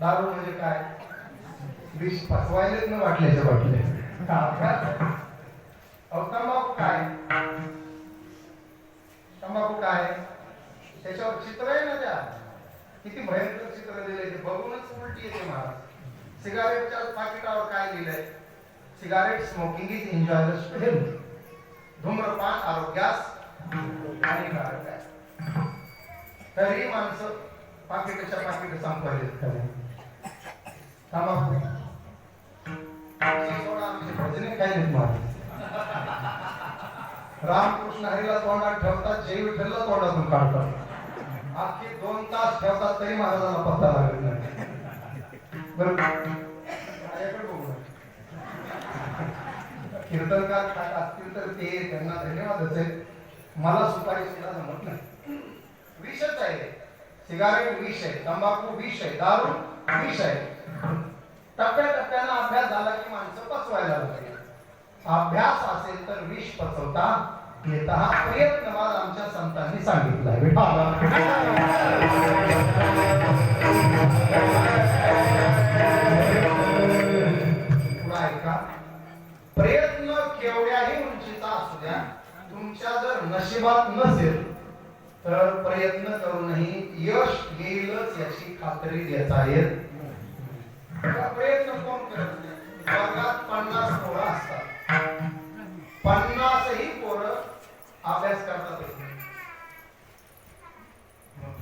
दारू म्हणजे काय? विष फसवायलेच न वाटल्याच्या वाटले अहो तंबाखू काय? तंबाखू काय? त्याच्यावर चित्र आहे ना त्या? किती भयंकर चित्र दिले ते. बघूनच उलटी येते महाराज सिगारेटच्या पाकिटावर काय लिहिलंय? Cigarette smoking is enjoy to health धूम्रपान आरोग्यास हानिकारक आहे. तरी माणसं पाकिटाच्या पाकिट संपवले करेल सोडा भजने काय रामकृष्ण हरीला तोंडात ठेवतात जैव विठ्ठलला तोंडातून काढतात. अख्खे दोन तास ठेवतात तरी महाराजांना पत्ता लागत नाही. कीर्तनकार काय असतील तर ते त्यांना धन्यवाद असेल मला सुपारी सुद्धा जमत नाही. विषच आहे. सिगारेट विष आहे. तंबाखू विष आहे. दारू विष आहे. टप्प्याटप्प्यानं अभ्यास झाला की माणसं पचवायला लागली. अभ्यास असेल तर विष पचवता येता हा प्रयत्नवाद आमच्या संतांनी सांगितला आहे. ऐका प्रयत्न केवढ्याही उंचीचा असू द्या तुमच्या जर नशिबात नसेल तर प्रयत्न करूनही यश येईलच याची खात्री देता येत प्रयत्न कोण करत नाही वर्गात पन्नास पोरं असतात पन्नासही पोरं अभ्यास करतात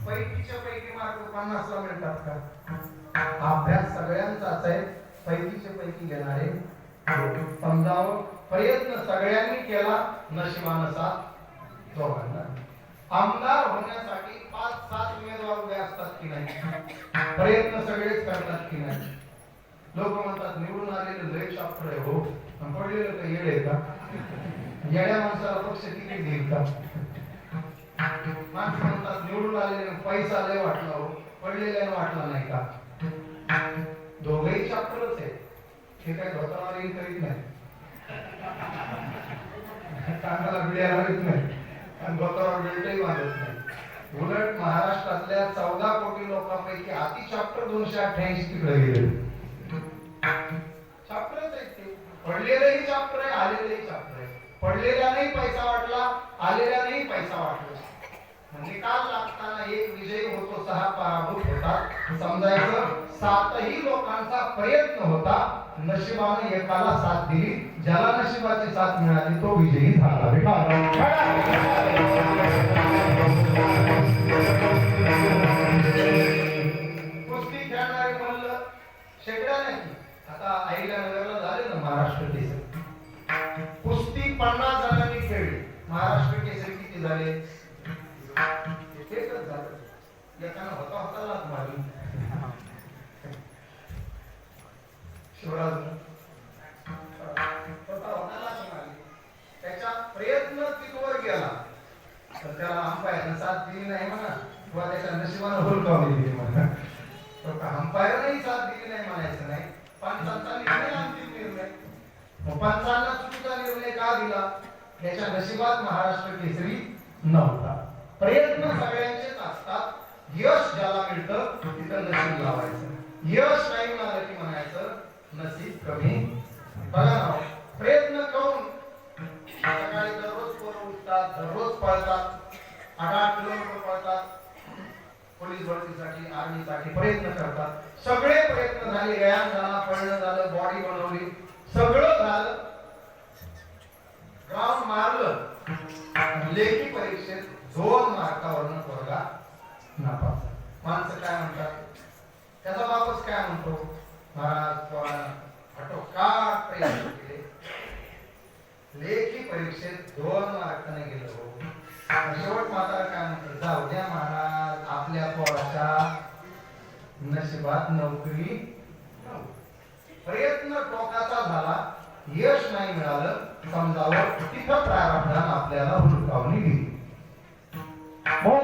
पैकीच्या पैकी मार्क पन्नासला मिळतात का अभ्यास सगळ्यांचाच आहे पैकीचे पैकी घेणारे समजावं प्रयत्न सगळ्यांनी केला नशिबानं साथ दोघांना आमदार होण्यासाठी पाच सात उमेदवार उभे असतात की नाही? प्रयत्न सगळेच करतात की नाही? लोक म्हणतात निवडून आलेले लय शास्त्र आहे हो. आणि पडलेलं का येड आहे का? येड्या माणसाला पक्ष किती देईल का माणसं म्हणतात निवडून आलेले पैसा लय वाटला हो. पडलेल्या वाटला नाही का? दोघही शास्त्रच आहे. हे काय धोतावारी करीत नाही. कांदाला बिड्याला येत नाही. आणि डोक्यावर बेल्टही बांधत नाही. उलट महाराष्ट्रातल्या चौदा कोटी लोकांपैकी अति चॅप्टर दोनशे अठ्ठ्याऐंशी तिकडे गेले. चॅप्टरच आहेत ते पडलेलंही चॅप्टर आहे आलेलंही चॅप्टर आहे. पडलेल्यानेही पैसा वाटला आलेल्यानेही पैसा वाटला. म्हणजे निकाल लागताना एक विजयी होतो सहा पराभूत होतात समजायचं सातही लोकांचा प्रयत्न होता. नशिबाने एकाला साथ दिली. ज्याला नशिबाची साथ मिळाली तो विजयी झाला. कुस्ती आता आईला नगरला झाले ना महाराष्ट्र केसरी. कुस्ती पन्नास जणांनी खेळली. महाराष्ट्र केसरी किती झाले? एकच झालं. एकानं होता होता लाथ मारली शिवराज. त्याचा प्रयत्न तिथवर गेला. तर त्याला अंपायरनं साथ दिली नाही म्हणा. किंवा त्याच्या नशिबानं हुलकावली दिली म्हणा. तो साथ दिली नाही म्हणायचं. पंचांचा निर्णय अंतिम निर्णय. पंचांना चुकीचा निर्णय का दिला? याच्या नशिबात महाराष्ट्र केसरी नव्हता. प्रयत्न सगळ्यांचेच असतात. यश ज्याला मिळतं तिथं नशीब लावायचं. यश नाही मिळालं की म्हणायचं नशीब कमी. बघा ना प्रयत्न करून सकाळी दररोज पोरं उठतात दररोज पळतात आठ आठ किलोमीटर पळतात. पोलीस भरतीसाठी आर्मीसाठी प्रयत्न करतात. सगळे प्रयत्न झाले व्यायाम झाला पळणं झालं बॉडी बनवली. सगळं झालं. ग्राउंड मारलं. लेखी परीक्षेत दोन मार्कावरनं पोरगा नापास माणसं काय म्हणतात? त्याचा बापच काय म्हणतो? महाराज पोरा हटोकाट प्रयत्न केले? लेखी परीक्षेत दोन मार्काने गेलो. शेवट मात्र काय म्हणतो जाऊ द्या महाराज आपल्या पोराच्या नशिबात नोकरी प्रयत्न टोकाचा झाला यश नाही मिळालं समजावं तिथं प्रारब्धान आपल्याला हुडकावणी दिली. हो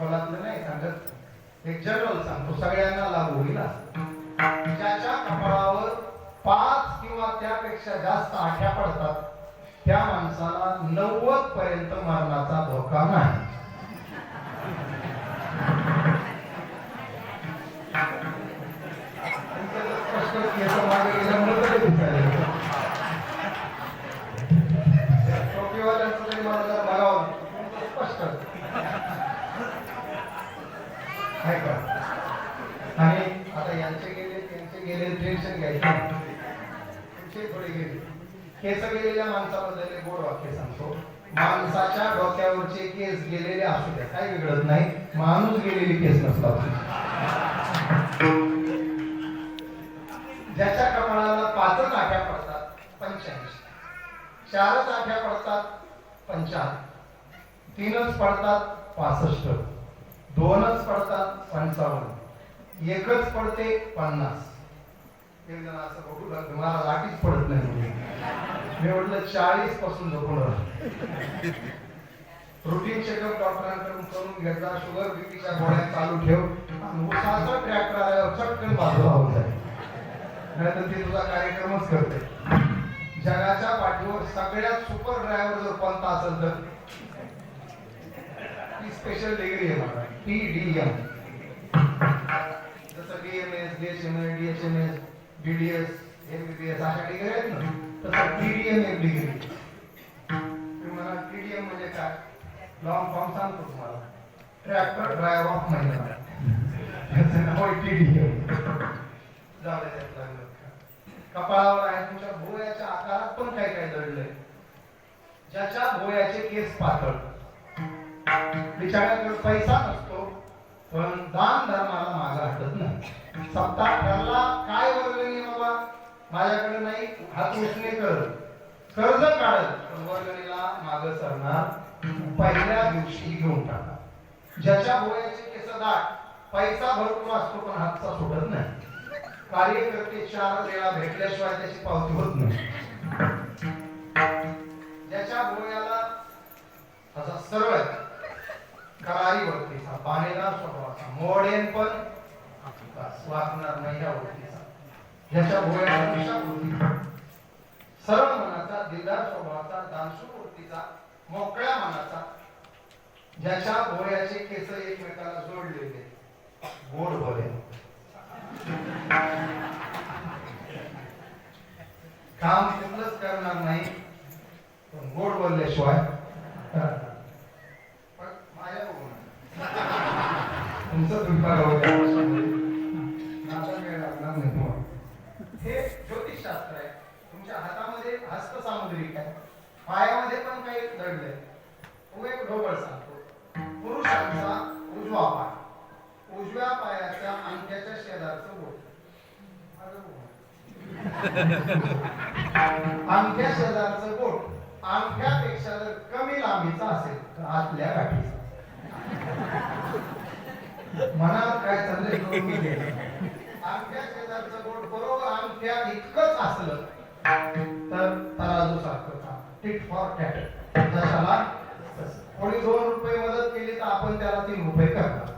खोलातलं नाही सांगत एक जनरल सांगतो सगळ्यांना लागू होईल ज्याच्या कपाळावर पाच किंवा त्यापेक्षा जास्त आठ्या पडतात त्या माणसाला नव्वद पर्यंत मरणाचा धोका नाही तुमचं जर स्पष्ट केस मागे गेल्यामुळे तरी दिसायला लागलं. टोपीवाल्यांचं तरी मला जरा बघावं लागतं. तुमचं स्पष्ट आहे का आणि आता यांचे गेले त्यांचे गेले टेन्शन घ्यायचं नाही. तुमचे थोडे गेले केस गेलेल्या माणसाबद्दल एक गोड वाक्य सांगतो. माणसाच्या डोक्यावरचे केस गेलेले असू द्या काही वेगळंच नाही. माणूस गेलेली केस नसतात. ज्याच्या कपाळाला पाचच आठ्या पडतात पंच्याऐंशी. चारच आठ्या पडतात पंचाहत्तर तीनच पडतात पासष्ट. दोनच पडतात पंचावन्न. एकच पडते पन्नास. एक जण असं बघू लागलं मला लाटीच पडत नाही म्हणजे. मी म्हटलं चाळीसपासून झोपून रुटीन चेकअप डॉक्टरांकडून करून घेतला. शुगर बीपीच्या गोळ्या चालू ठेव. आणि उसाचा ट्रॅक्टर आल्यावर चटकन बाजूला होऊन जाईल नाहीतर ते तुझा कार्यक्रमच करते. जगाच्या पाठीवर सगळ्यात सुपर ड्रायव्हर जर कोणता असेल तर ती स्पेशल डिग्री आहे मला टी डी एम जसं D M S D H M S D H M S BDS MBBS M B S अशा डिग्री आहेत ना? तसं टीडीएम एम एक डिग्री तुम्ही मला टी म्हणजे काय? लॉंग फॉर्म सांगतो तुम्हाला. ट्रॅक्टर ड्रायव्हर ऑफ महिला त्याचं नाव आहे टीडीएम जाऊ दे कपाळावर आहे तुमच्या भोयाच्या आकारात पण काही काही दडलंय. ज्याच्या भोयाचे केस पातळ. बिचाऱ्याकडे पैसा नसतो पण दान धर्माला मागा हटत नाही. सप्ताह ठरला माझ्याकडे नाही हात उसने कर कर्ज. काढत पण वर्गणीला माग सरणार पहिल्या दिवशी घेऊन टाका. ज्याच्या भोयाचे केस दाट पैसा भरपूर असतो पण हातचा सोडत नाही. कार्यकर्ते चार वेळा भेटल्याशिवाय त्याची पावती होत नाही. ज्याच्या भोयाला असा सरळ करारी वरतीचा पाणीदार स्वभावाचा मोडेन पण बस, नाही या वरतीचा. ज्याच्या भोळ्या दिशा सरळ मनाचा दिलदार स्वभावाचा दानशू वृत्तीचा मोकळ्या मनाचा ज्याच्या भोयाचे केस एकमेकाला जोडलेले. गोड भोले काम कुठलंच करणार नाही पण गोड बोलल्याशिवाय पण माझ्या बघून. तुमचं तुम्ही बघावं त्या वर्षामध्ये. माझा वेळ लागणार नाही तुम्हाला. हे ज्योतिषशास्त्र आहे तुमच्या हातामध्ये हस्तसामुद्रिक आहे पायामध्ये पण काही दडले. तो एक ढोबळ सांगतो. पुरुषांचा उजवा पाय. उजव्या पायाच्या अंगठ्याच्या शेजारचं बोट. माझं अंगठ्या शेजारचं बोट. अंगठ्यापेक्षा जर कमी लांबीचा असेल तर आतल्या गाठीचा. मनात काय चाललंय अंगठ्या शेजारचं बोट बरोबर अंगठ्या इतकंच असलं तर तराजू सारखं. टिट फॉर टॅट जशाला कोणी दोन रुपये मदत केली तर आपण त्याला तीन रुपये करणार.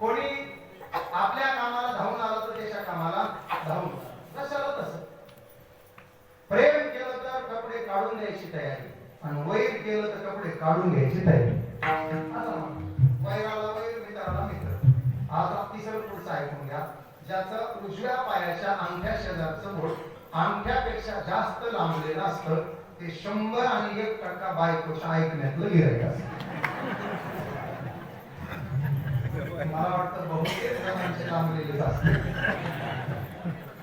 कोणी आपल्या कामाला धावून आलं तर त्याच्या कामाला धावून तसं तसं? प्रेम केलं तर कपडे काढून द्यायची तयारी. आणि वैर केलं तर कपडे काढून घ्यायची तयारी. वैराला वैर मित्राला मित्र. आज तिसरं पुढचं ऐकून घ्या. ज्याचं उजव्या पायाच्या अंगठ्या शेजारचं बोट अंगठ्यापेक्षा जास्त लांबलेलं असतं ते शंभर आणि एक टक्का बायकोच्या ऐकण्यातलं गिरायक मला वाटतं बहुतेक जणांचे लांबलेलेच असते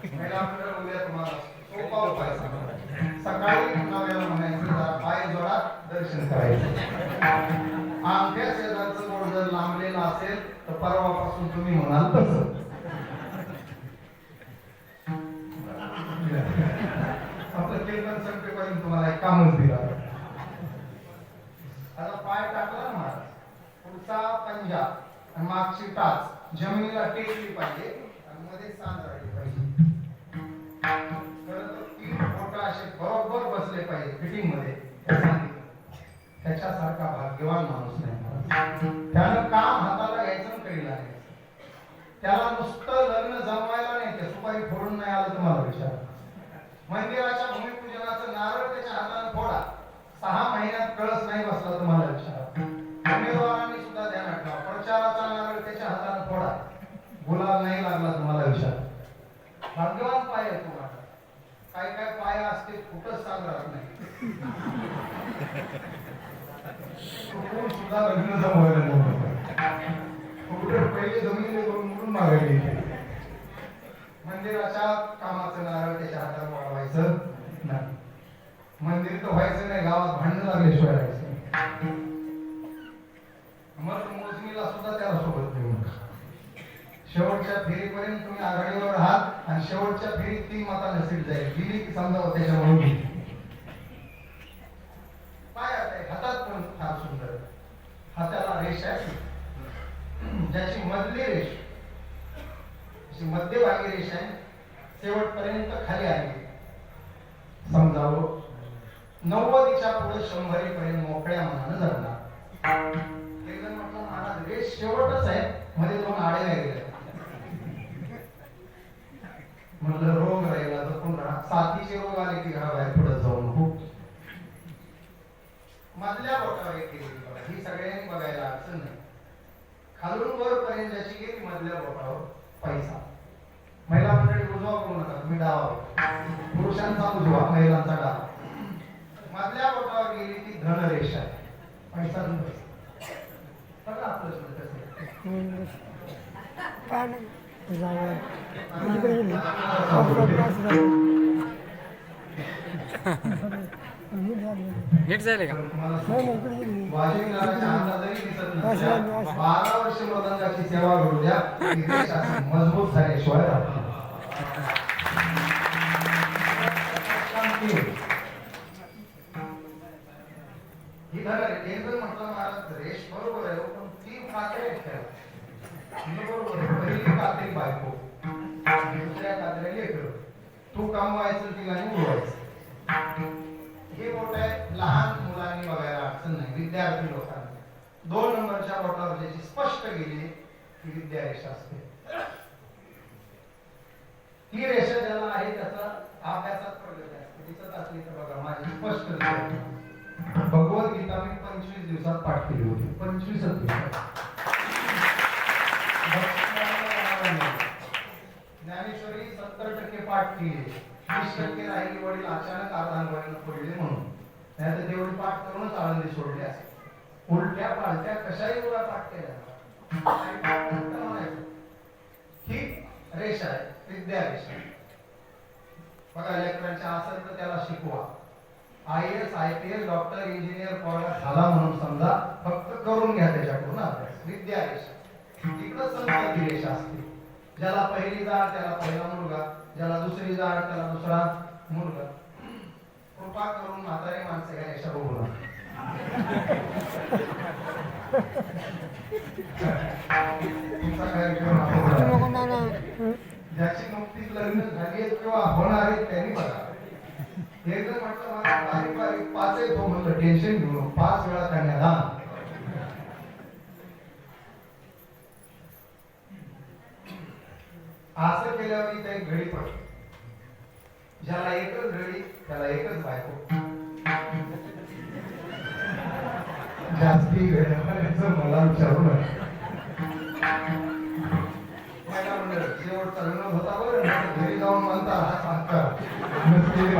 महिला उद्या तुम्हाला सोपा उपाय सकाळी नव्याला म्हणायचं जरा पाय जोडा दर्शन करायचं. आमच्या शेजारचं बोट जर लांबलेलं असेल तर परवापासून तुम्ही म्हणाल तसं. संपेपर्यंत तुम्हाला एक दिला. आता पाय टाकला ना महाराज पुढचा पंजा आणि मागची टाच. जमिनीला टेकली पाहिजे आणि मध्ये सांज राहिली पाहिजे. खरं तर तीन बोटं असे बरोबर बसले पाहिजे फिटिंगमध्ये त्याच्यासारखा भाग्यवान माणूस नाही त्यानं काम हाताला घ्यायचं कळीला नाही त्याला नुसतं लग्न जमवायला नाही ते सुपारी फोडून नाही आलं तुम्हाला विचार. मंदिराच्या भूमी भूमिपूजनाचं नारळ त्याच्या हाताने फोडा. सहा महिन्यात कळस नाही बसला तुम्हाला विचार उमेदवारांनी सुद्धा ध्यानात ठेवा. प्रचाराचा नारळ त्याच्या हाताने फोडा. गुलाल नाही लागला तुम्हाला विचार भाग्यवान पाय आहे तुम्हाला. काय काय पाय असते कुठंच सांग नाही. सुद्धा लग्न जमवायला कुठे पहिले जमिनीने करून म्हणून मागायला येते मंदिराच्या कामाचं नारळ त्याच्या हातात वाढवायचं नाही तिथं व्हायचं नाही गावात भांडण लागल्याशिवाय राहायचं मग मोजणीला सुद्धा त्याला सोबत घेऊ नका शेवटच्या फेरीपर्यंत तुम्ही आघाडीवर आहात आणि शेवटच्या फेरीत ती मताने सीट जाईल. दिली की समजावं त्याच्यामुळे गेली. पायात आहे हातात पण फार सुंदर. हाताला रेष आहे. ज्याची मधली रेष अशी मध्यभागी रेष आहे शेवटपर्यंत खाली आली. समजावं. नव्वदीच्या पुढे शंभरी पर्यंत मोकळ्या मनानं धरणार. ते जर म्हटलं महाराज रेष शेवटच आहे. मध्ये दोन आडे नाही गेले म्हटलं रोग राहिला तर पुन्हा साथीचे रोग आले की घराबाहेर पुढे जाऊन हो. मधल्या बोटावर एक केली ही सगळ्यांनी बघायला अडचण नाही. खालून वर पर्यंत ज्याची गेली मधल्या बोटावर पैसा. महिला मंडळी उजवा करू नका. तुम्ही डावा. पुरुषांचा उजवा महिलांचा डावा. मधल्या बोटावर गेली ती धनरेषा. आहे. पैसा धन पैसा. बघा आपलं. नीट झाले का? बारा वर्ष मृदंगाची सेवा करू द्या. मजबूत झाल्याशिवाय राहत कमवायचं तिला आणि उडवायचं हे बोट आहे लहान मुलांनी बघायला अडचण नाही विद्यार्थी लोकांनी. दोन नंबरच्या बोटावर ज्याची स्पष्ट गेली ती विद्या रेषा असते. ही रेषा ज्याला आहे त्याचा अभ्यासात प्रगती असते. दिसत असली तर बघा माझी स्पष्ट दिसते. भगवद्गीता मी पंचवीस दिवसात पाठ केली होती. पंचवीसच दिवसात. ज्ञानेश्वरी सत्तर टक्के पाठ केली. वीस टक्के की वडील अचानक अर्धांगवाडीनं पडले म्हणून. नाही तर तेवढी पाठ करूनच आळंदी सोडली असते उलट्या पालट्या कशाही एवढा पाठ केला ही रेषा आहे विद्या रेषा बघा लेकरांच्या असेल तर त्याला शिकवा. I S I P S doctor engineer power झाला म्हणून समजा फक्त करून घ्या त्याच्याकडून अभ्यास. विद्या रेषा. इकडं संस्कृती रेषा असते. ज्याला पहिली जाड त्याला पहिला मुलगा. ज्याला दुसरी जाड त्याला दुसरा मुलगा. कृपा करून म्हातारे माणसं या यशा बघू ज्याची नुकतीच लग्न झाली आहेत किंवा होणार आहेत त्यांनी बघा. हे जर म्हटलं बारीक बारीक पाच आहे तो म्हणलं टेन्शन घेऊ पाच वेळा कन्यादान असं केल्यावर इथे एक घडी पडते. ज्याला एकच घडी त्याला एकच बायको. जास्ती घड्याचं मला विचारू नका. महिला मंडळ शेवटचा विनोद होता बरं घरी जाऊन म्हणता हा सांगता नसलेली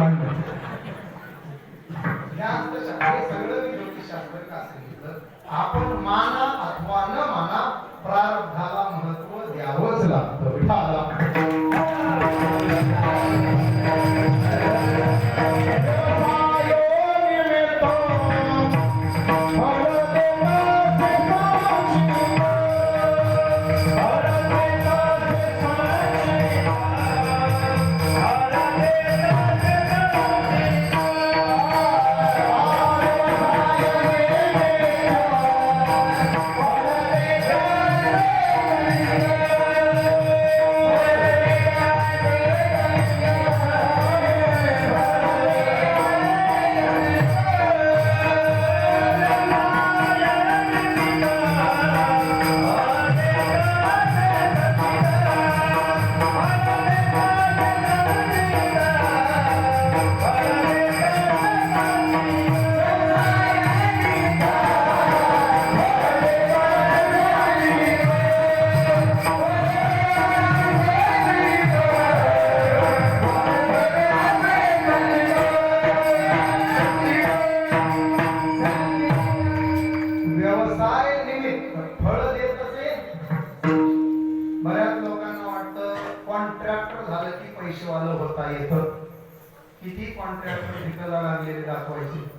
किती विकायला लागलेले दाखवायचे.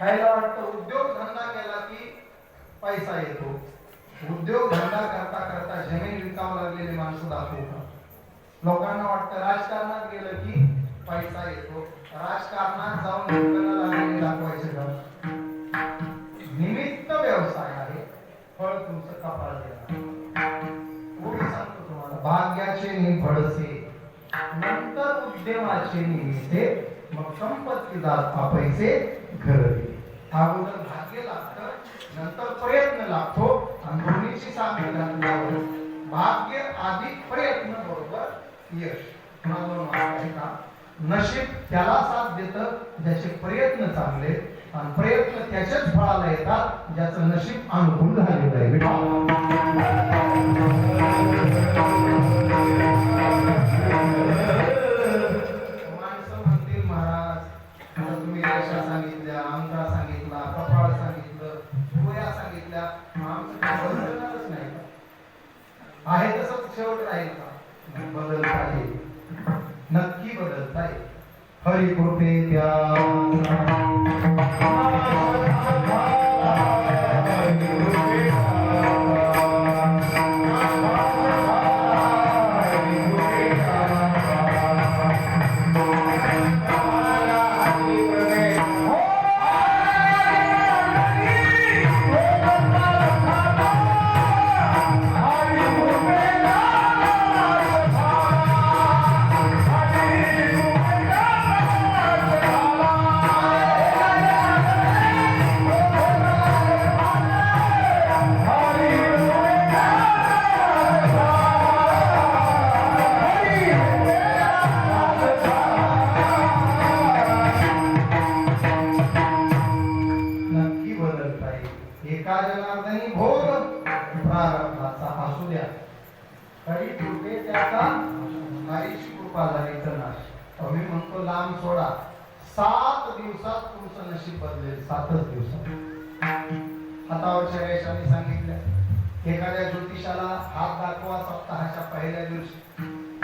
खायला वाटतं उद्योग धंदा केला की पैसा येतो. उद्योग धंदा करता करता जमीन विकावं लागलेली माणसं दाखवतात. लोकांना वाटतं राजकारणात गेलं की पैसा येतो. राजकारणात जाऊन दाखवायचे का निमित्त व्यवसाय आहे. फळ तुमचं कपाळ देणार पुढे सांगतो तुम्हाला भाग्याचे निभडसे नंतर उद्यमाचे निमित्ते मग संपत्ती जात पैसे घरली अगोदर भाग्य लागतं नंतर प्रयत्न लागतो आणि दोन्हीची साथ भाग्य अधिक प्रयत्न बरोबर यश. का? नशीब त्याला साथ देत ज्याचे प्रयत्न चांगले आणि प्रयत्न त्याच्याच फळाला येतात ज्याचं नशीब अनुकूल झालेलं आहे. सांगितल्या अंगठा सांगितला कपाळ सांगितलं डोळ्या सांगितल्या. बदलणारच नाही. आहे तसंच शेवट राहील का? बदलता येईल. नक्की बदलता येईल. हरी कृपे नक्की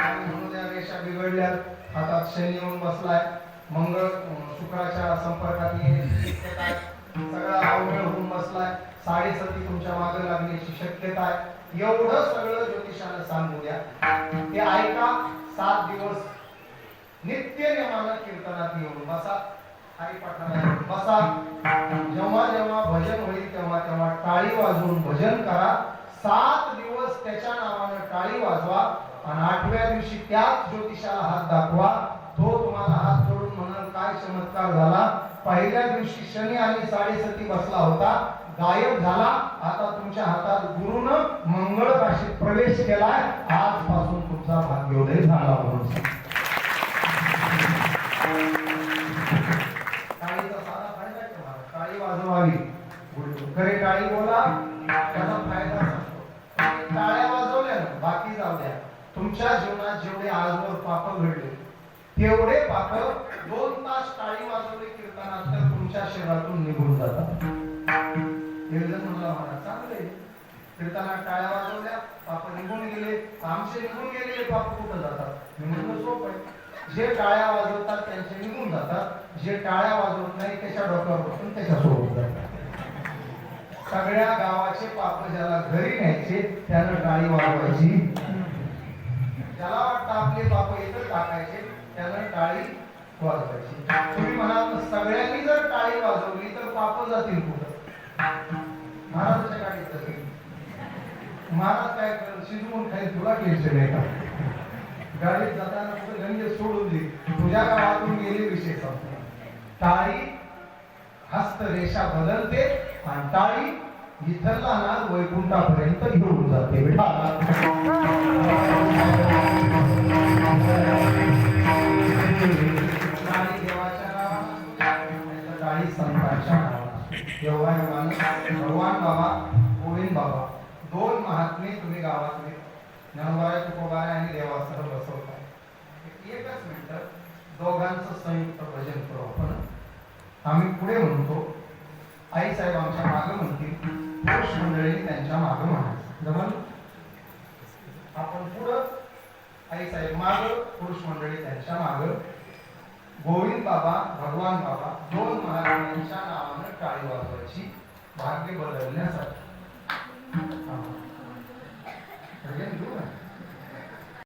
आणि म्हणून त्या रेषा बिघडल्या हातात शनी येऊन बसलाय. मंगळ शुक्राच्या संपर्कात सगळा अवघड होऊन बसलाय. साडेसती तुमच्या मागे लागण्याची शक्यता आहे. एवढं सगळं ज्योतिषाला सांगू द्या. ते ऐका सात दिवस नित्य नियमानं कीर्तनात येऊन बसा. हरिपाठाला बसा. जेव्हा जेव्हा भजन होईल तेव्हा तेव्हा टाळी वाजवून भजन करा. सात दिवस त्याच्या नावानं टाळी वाजवा. आणि आठव्या दिवशी त्याच ज्योतिषाला हात दाखवा. तो तुम्हाला हात जोडून म्हणाल काय चमत्कार झाला. पहिल्या दिवशी शनी आणि साडेसती बसला होता. गायब झाला. आता तुमच्या हातात गुरुनं मंगळ राशीत प्रवेश केलाय. आजपासून तुमचा भाग्योदय झाला म्हणून. टाळीचा साधा फायदा टाळी वाजवावी. खरे टाळी बोला. त्याचा फायदा टाळ्या वाजवल्या ना बाकी जाऊ द्या. तुमच्या जीवनात जेवढे आजवर पाप घडले तेवढे पाप दोन तास टाळी वाजवले कीर्तनात तर तुमच्या शरीरातून निघून जातात. म्हणला चांगले कीर्तनात टाळ्या वाजवल्या पाप निघून गेले. आमचे निघून गेलेले पाप कुठं जातात? निघून सोप आहे. जे टाळ्या वाजवतात त्यांचे निघून जातात. जे टाळ्या वाजवत नाही त्याच्या डोक्यावर बसून त्याच्या सोबत जातात. सगळ्या गावाचे पाप ज्याला घरी न्यायचे त्यानं टाळी वाजवायची आपले पाप इथं टाकायचे त्याला टाळी वाजवायची. तुम्ही म्हणाल सगळ्यांनी जर टाळी वाजवली तर पाप जातील कुठं? महाराजाच्या गाडीत जातील महाराज काय शिजवून खाईल तुला टेन्शन आहे का गाडीत जाताना कुठे गंज सोडून दे. तुझ्या गावातून गेले विषय संपला. टाळी हस्तरेषा बदलते आणि टाळी इथला नाद वैकुंठापर्यंत घेऊन जाते विठाला टाळी देवाच्या संतांच्या योगायोगानं भगवान बाबा गोविंद बाबा दोन महात्मे तुम्ही गावातले ज्ञानोबाराय तुकोबाराय आणि देवासह बसवताय एकच मिनिट दोघांचं संयुक्त भजन करू आपण आम्ही पुढे म्हणतो आई साहेब आमच्या मागं म्हणतील पुरुष मंडळी त्यांच्या मागं म्हणायचं. जमल आपण पुढं आई साहेब माग पुरुष मंडळी त्यांच्या माग. गोविंद बाबा भगवान बाबा दोन महाराजांच्या नावानं टाळी वाजवायची भाग्य बदलण्यासाठी.